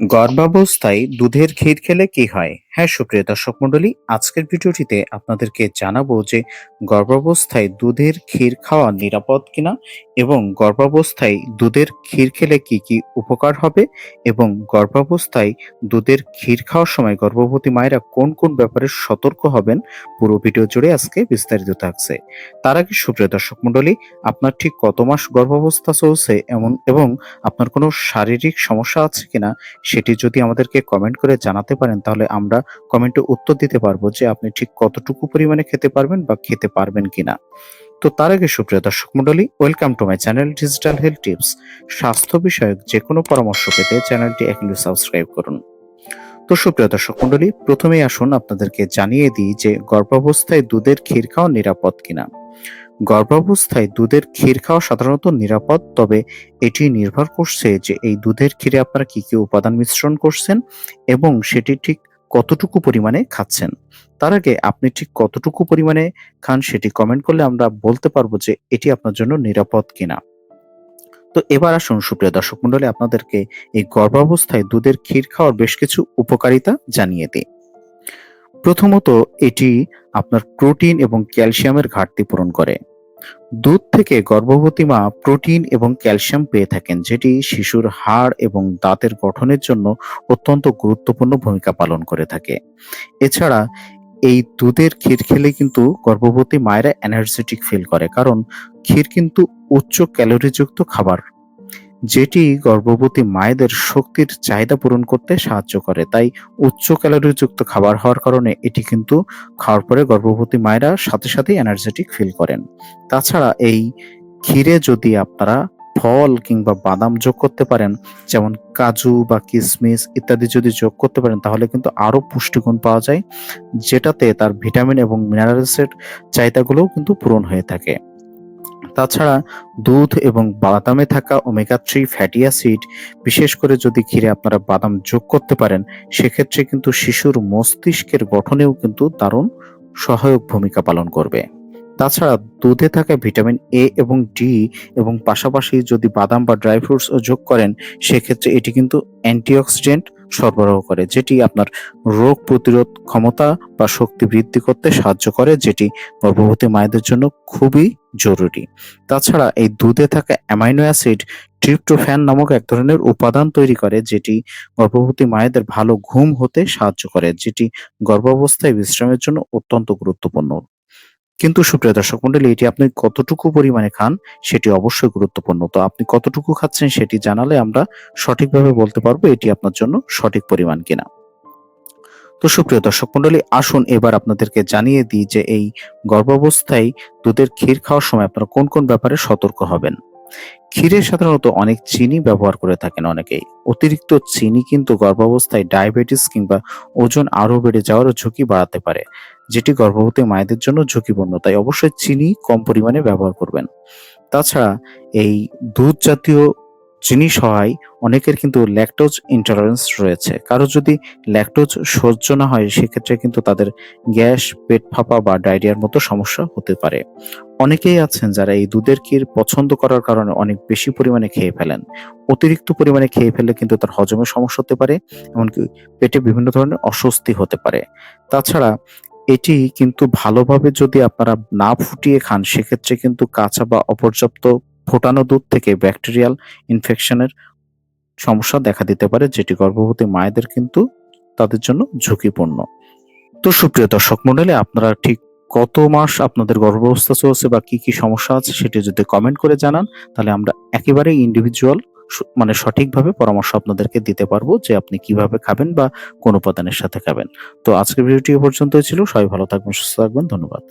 গর্ভাবস্থায় দুধের ক্ষীর খেলে কি হয়? হ্যাঁ সুপ্রিয় দর্শক মণ্ডলী, আজকের ভিডিওটিতে আপনাদেরকে জানাব যে গর্ভাবস্থায় দুধের ক্ষীর খাওয়া নিরাপদ কিনা এবং গর্ভাবস্থায় দুধের ক্ষীর খেলে কি কি উপকার হবে এবং গর্ভাবস্থায় দুধের ক্ষীর খাওয়ার সময় গর্ভবতী মায়েরা কোন কোন ব্যাপারে সতর্ক হবেন পুরো ভিডিও জুড়ে আজকে বিস্তারিত থাকছে। তার আগে সুপ্রিয় দর্শক মণ্ডলী, আপনার ঠিক কত মাস গর্ভাবস্থা চলছে এমন এবং আপনার কোনো শারীরিক সমস্যা আছে কিনা সেটি যদি আমাদেরকে কমেন্ট করে জানাতে পারেন, তাহলে আমরা কমেন্টে উত্তর দিতে পারব যে আপনি ঠিক কতটুকু পরিমাণে খেতে পারবেন বা খেতে পারবেন কিনা। তো তার আগে সুপ্রিয় দর্শক মন্ডলী welcome to my channel digital health tips স্বাস্থ্য বিষয়ক যে কোনো পরামর্শ পেতে চ্যানেলটি এখনই সাবস্ক্রাইব করুন। তো সুপ্রিয় দর্শক মন্ডলী প্রথমেই আসুন আপনাদেরকে জানিয়ে দিই যে গর্ভাবস্থায় দুধের ক্ষীর খাওয়া নিরাপদ কিনা। গর্ভাবস্থায় দুধের ক্ষীর খাওয়া সাধারণত নিরাপদ, তবে এটি নির্ভর করছে যে এই দুধের ক্ষীরে আপনারা কি কি উপাদান মিশ্রণ করছেন এবং সেটি ঠিক কতটুকু পরিমাণে খাচ্ছেন? তার আগে আপনি ঠিক কতটুকু পরিমাণে খান সেটি কমেন্ট করলে আমরা বলতে পারব যে এটি আপনার জন্য নিরাপদ কিনা। তো এবার আসুন সুপ্রিয় দর্শক মন্ডলী আপনাদেরকে এই গর্ভাবস্থায় দুধের ক্ষীর খাওয়ার বেশ কিছু উপকারিতা জানিয়ে দিই। প্রথমত এটি আপনার প্রোটিন এবং ক্যালসিয়ামের ঘাটতি পূরণ করে। দুধ থেকে গর্ভবতী মা প্রোটিন এবং ক্যালসিয়াম পেয়ে থাকেন, যেটি শিশুর হাড় এবং দাঁতের গঠনের জন্য অত্যন্ত গুরুত্বপূর্ণ ভূমিকা পালন করে থাকে। এছাড়া, এই দুধের ক্ষীর খেলে কিন্তু গর্ভবতী মায়েরা এনার্জেটিক ফিল করে, কারণ ক্ষীর কিন্তু উচ্চ ক্যালোরিযুক্ত খাবার যেটি গর্ভবতী মায়েদের শক্তির চাহিদা পূরণ করতে সাহায্য করে। তাই উচ্চ ক্যালোরিযুক্ত খাবার হওয়ার কারণে এটি কিন্তু খাওয়ার পরে গর্ভবতী মায়েরা সাথে সাথেই এনার্জেটিক ফিল করেন। তাছাড়া এই ক্ষীরে যদি আপনারা ফল কিংবা বাদাম যোগ করতে পারেন, যেমন কাজু বা কিশমিশ ইত্যাদি যদি যোগ করতে পারেন, তাহলে কিন্তু আরও পুষ্টিগুণ পাওয়া যায়, যেটাতে তার ভিটামিন এবং মিনারেলসের চাহিদাগুলোও কিন্তু পূরণ হয়ে থাকে। তাছাড়া দুধ এবং বাদামে থাকা ওমেগা থ্রি ফ্যাটি অ্যাসিড বিশেষ করে যদি ক্ষীরে আপনারা বাদাম যোগ করতে পারেন, সেক্ষেত্রে কিন্তু শিশুর মস্তিষ্কের গঠনেও কিন্তু দারুণ সহায়ক ভূমিকা পালন করবে। তাছাড়া দুধে থাকা ভিটামিন এ এবং ডি এবং পাশাপাশি যদি বাদাম বা ড্রাই ফ্রুটস যোগ করেন, সেক্ষেত্রে এটি কিন্তু অ্যান্টিঅক্সিডেন্ট সরবরাহ করে, যেটি আপনার রোগ প্রতিরোধ ক্ষমতা বা শক্তি বৃদ্ধি করতে সাহায্য করে, যেটি গর্ভবতী মায়েদের জন্য খুবই জরুরি। তাছাড়া এই দুধে থাকা অ্যামাইনো অ্যাসিড ট্রিপ্টোফ্যান নামক এক ধরনের উপাদান তৈরি করে, যেটি গর্ভবতী মায়েদের ভালো ঘুম হতে সাহায্য করে, যেটি গর্ভাবস্থায় বিশ্রামের জন্য অত্যন্ত গুরুত্বপূর্ণ। কিন্তু সুপ্রিয় দর্শক মন্ডলী এটি আপনি কতটুকু পরিমাণে খান সেটি অবশ্যই গুরুত্বপূর্ণ। তো আপনি কতটুকু খাচ্ছেন সেটি জানালে আমরা সঠিকভাবে বলতে পারব এটি আপনার জন্য সঠিক পরিমাণ কিনা। তো সুপ্রিয় দর্শক মন্ডলী আসুন এবার আপনাদেরকে জানিয়ে দিই যে এই গর্ভাবস্থায় দুধের ক্ষীর খাওয়ার সময় আপনারা কোন কোন ব্যাপারে সতর্ক হবেন। ক্ষীরে সাধারণত অনেক চিনি ব্যবহার করে থাকেন অনেকেই। অতিরিক্ত চিনি কিন্তু গর্ভাবস্থায় ডায়াবেটিস কিংবা ওজন আরও বেড়ে যাওয়ার ঝুঁকি বাড়াতে পারে, যেটি গর্ভবতী মায়েদের জন্য ঝুঁকিপূর্ণ, তাই অবশ্যই চিনি কম পরিমাণে ব্যবহার করবেন। তাছাড়া এই দুধ জাতীয় জিনিস হওয়ায় অনেকের কিন্তু ল্যাকটোজ ইন্টলারেন্স রয়েছে। কারও যদি ল্যাকটোজ সহ্য না হয়, সেক্ষেত্রে কিন্তু তাদের গ্যাস, পেট ফাঁপা বা ডায়রিয়ার মতো সমস্যা হতে পারে। অনেকেই আছেন যারা এই দুধের ক্ষীর পছন্দ করার কারণে অনেক বেশি পরিমাণে খেয়ে ফেলেন। অতিরিক্ত পরিমাণে খেয়ে ফেললে কিন্তু তার হজমের সমস্যা হতে পারে, এমনকি পেটে বিভিন্ন ধরনের অস্বস্তি হতে পারে। তাছাড়া এটি কিন্তু ভালোভাবে যদি আপনারা না ফুটিয়ে খান, সেক্ষেত্রে কিন্তু কাঁচা বা অপর্যাপ্ত ফোটানো দুধ থেকে ব্যাকটেরিয়াল ইনফেকশনের সমস্যা দেখা দিতে পারে, যেটি গর্ভবতী মায়েদের কিন্তু তাদের জন্য ঝুঁকিপূর্ণ। তো সুপ্রিয় দর্শক মন্ডলী আপনারা ঠিক কত মাস আপনাদের গর্ভাবস্থা চলছে বা কি কি সমস্যা আছে সেটি যদি কমেন্ট করে জানান, তাহলে আমরা একেবারে ইন্ডিভিজুয়াল মানে সঠিকভাবে পরামর্শ আপনাদেরকে দিতে পারব যে আপনি কীভাবে খাবেন বা কোন উপাদানের সাথে খাবেন। তো আজকের ভিডিওটি এ পর্যন্তই ছিল। সবাই ভালো থাকবেন, সুস্থ থাকবেন। ধন্যবাদ।